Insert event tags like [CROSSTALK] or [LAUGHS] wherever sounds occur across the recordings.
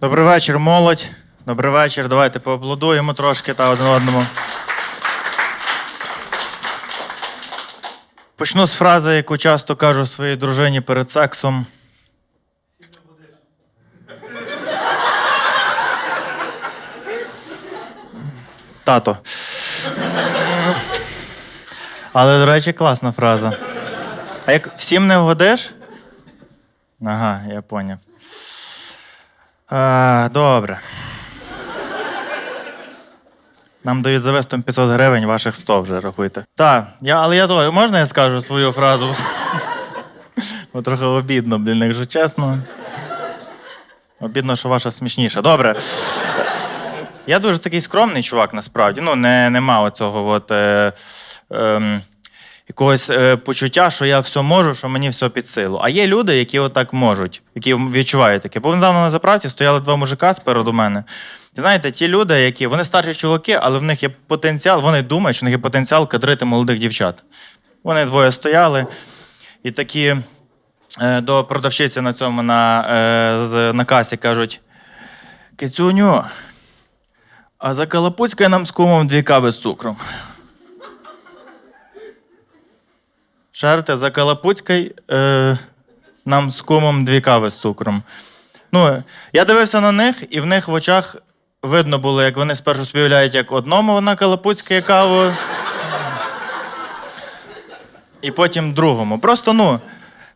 Добрий вечір, молодь. Добрий вечір. Давайте поаплодуємо трошки та один одному. Почну з фрази, яку часто кажу своїй дружині перед сексом. Тато. Але, до речі, класна фраза. А як всім не вгодиш? Ага, я поняв. А, добре. Нам дають за виступ 500 гривень, ваших 100 вже рахуйте. Так, я, але я то, можна я скажу свою фразу? [LAUGHS] Бо трохи обідно, блін, якщо чесно. Обідно, що ваша смішніша. Добре. Я дуже такий скромний чувак, насправді. Ну, не, нема оцього от, е, ем, якогось е, почуття, що я все можу, що мені все під силу. А є люди, які отак можуть, які відчувають таке. Бо недавно на заправці стояли два мужика спереду мене. І знаєте, ті люди, які вони старші чуваки, але в них є потенціал, вони думають, що в них є потенціал кадрити молодих дівчат. Вони двоє стояли і такі е, до продавщиці на цьому на, е, на касі кажуть: Кицюню, а закалапуцькай нам з кумом дві кави з цукром. Шарте, закалапуцькай е, нам з кумом дві кави з цукром. Ну, я дивився на них, і в них в очах видно було, як вони спершу співляють, як одному вона калапуцькає каву. І потім другому. Просто, ну,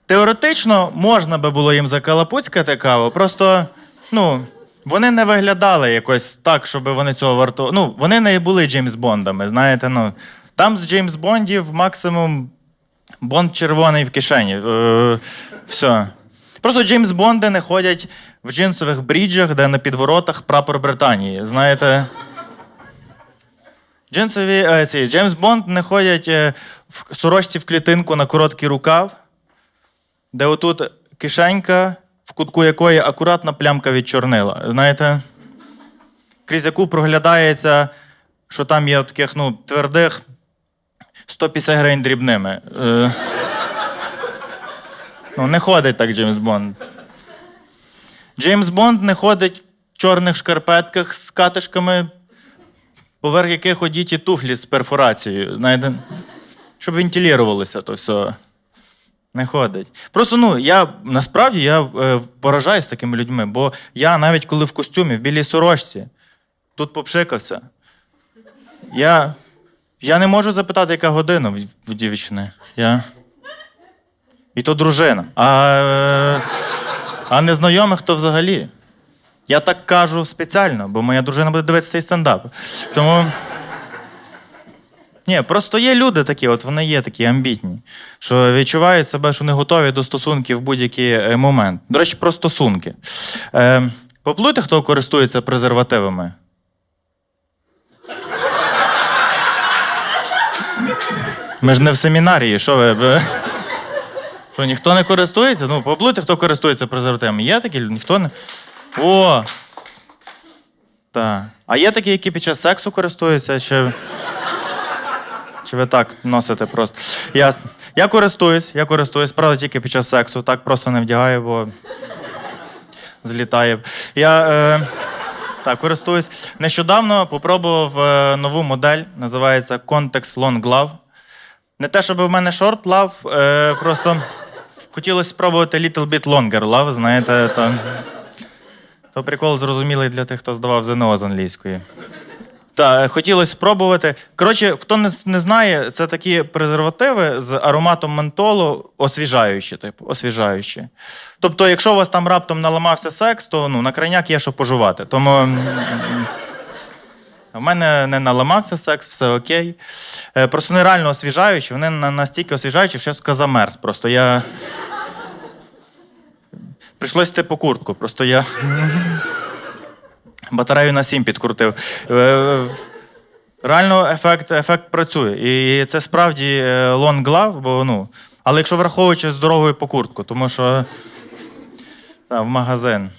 теоретично можна би було їм закалапуцькати каву, просто, ну, вони не виглядали якось так, щоб вони цього вартували. Ну, вони не були Джеймс Бондами, знаєте, ну. Там з Джеймс Бондів максимум Бонд червоний в кишені. Е, все. Просто Джеймс Бонди не ходять в джинсових бріджах, де на підворотах прапор Британії. Знаєте. Джинсові е, ці, Джеймс Бонд не ходять е, в сорочці в клітинку на короткий рукав, де отут кишенька, в кутку якої акуратна плямка від чорнила. Знаєте, крізь яку проглядається, що там є таких ну, твердих 150 гривень дрібними. Е, ну, не ходить так Джеймс Бонд. Джеймс Бонд не ходить в чорних шкарпетках з катишками, поверх яких одіті туфлі з перфорацією. Знаєте, щоб вентилювалося то все. Не ходить. Просто ну, я насправді я е, поражаюсь такими людьми, бо я навіть коли в костюмі, в білій сорочці, тут попшикався. Я, я не можу запитати, яка година в, дівчини. Я... І то дружина. А, е, а незнайомих то взагалі. Я так кажу спеціально, бо моя дружина буде дивитися цей стендап. Тому. Ні, просто є люди такі, от вони є такі амбітні, що відчувають себе, що не готові до стосунків в будь-який е, момент. До речі, про стосунки. Е, поплуйте, хто користується презервативами. Ми ж не в семінарії, що ви. Що ніхто не користується? Ну, поплуйте, хто користується презервативами. Є такі? Ніхто не. О! Так. А є такі, які під час сексу користуються, чи. Чи ви так носите просто? Ясно. Я користуюсь, я користуюсь, правда, тільки під час сексу. Так просто не вдягаю, бо злітає. Я е, так, користуюсь. Нещодавно попробував е, нову модель, називається Context Long Glove. Не те, щоб в мене шорт лав, е, просто хотілося спробувати little bit longer love, знаєте, то, то прикол зрозумілий для тих, хто здавав ЗНО з англійської. Так, хотілося спробувати. Коротше, хто не, не знає, це такі презервативи з ароматом ментолу, освіжаючі, типу, освіжаючі. Тобто, якщо у вас там раптом наламався секс, то ну, на крайняк є що пожувати. Тому в мене не наламався секс, все окей. Е, Просто вони реально освіжаючі, вони настільки освіжаючі, що я сказав, замерз. Просто я. Прийшлось йти по куртку. Просто я. Батарею на 7 підкрутив. Е, Реально ефект, ефект працює. І це справді е, long glove, бо ну. Але якщо враховуючи здоровою по куртку, тому що та, в магазин.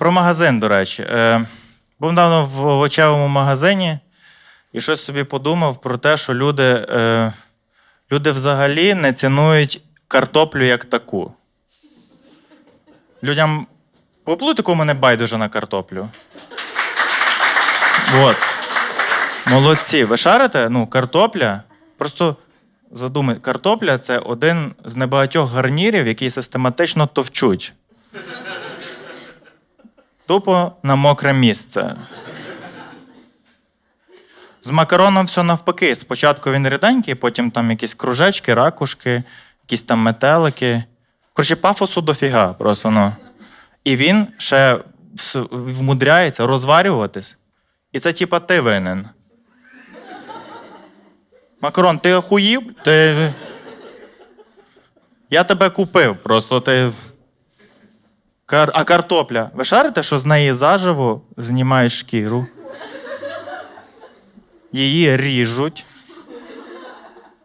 Про магазин, до речі. Е, був недавно в овочевому магазині і щось собі подумав про те, що люди, е, люди взагалі не цінують картоплю як таку. Людям поплути, кому не байдуже на картоплю. От. Молодці. Ви шарите? Ну, картопля. Просто задумай, картопля це один з небагатьох гарнірів, які систематично товчуть. Тупо на мокре місце. З макароном все навпаки. Спочатку він ріденький, потім там якісь кружечки, ракушки, якісь там метелики. Коротше, пафосу дофіга просто. Ну. І він ще вмудряється розварюватись. І це типа ти винен. Макарон, ти охуїв? Ти. Я тебе купив, просто ти. Кар... А картопля. Ви шарите, що з неї заживо знімають шкіру? Її ріжуть,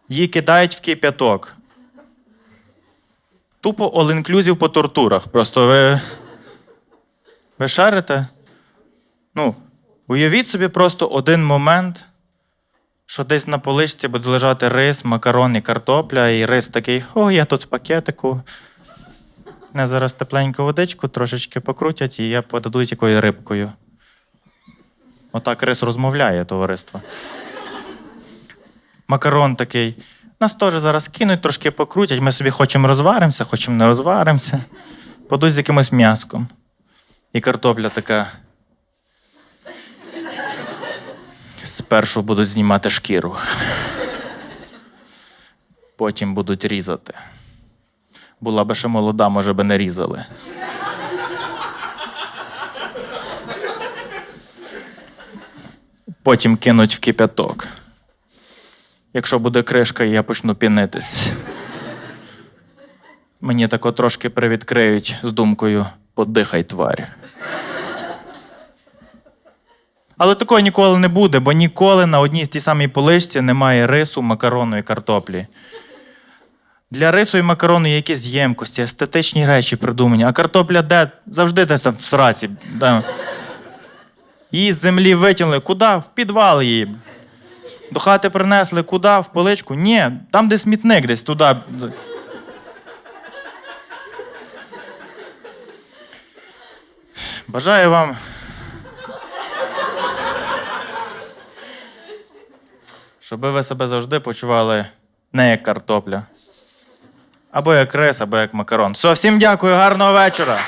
її кидають в кип'яток. Тупо all-inclusive по тортурах. Просто ви. Ви шарите? Ну, уявіть собі просто один момент, що десь на поличці буде лежати рис, макарон і картопля, і рис такий: о, я тут в пакетику. Не зараз тепленьку водичку трошечки покрутять, і я подадуть якою рибкою. Отак рис розмовляє товариство. Макарон такий. Нас теж зараз кинуть, трошки покрутять. Ми собі хочемо розваримося, хочемо не розваримося. Подуть з якимось м'яском. І картопля така. Спершу будуть знімати шкіру. Потім будуть різати. Була би ще молода, може би не різали. Потім кинуть в кип'яток. Якщо буде кришка, я почну пінитись. Мені тако трошки привідкриють з думкою подихай, тварь. Але такого ніколи не буде, бо ніколи на одній тій самій поличці немає рису, макарону і картоплі. Для рису і макарону є якісь ємкості, естетичні речі придумані, а картопля де? Завжди десь там в сраці. Да. Її з землі витягнули. Куди? В підвал її. До хати принесли, куди? В поличку? Ні, там де смітник, десь туди. Бажаю вам. Щоб ви себе завжди почували не як картопля. Або як рис, або як макарон. Все, всім дякую, гарного вечора.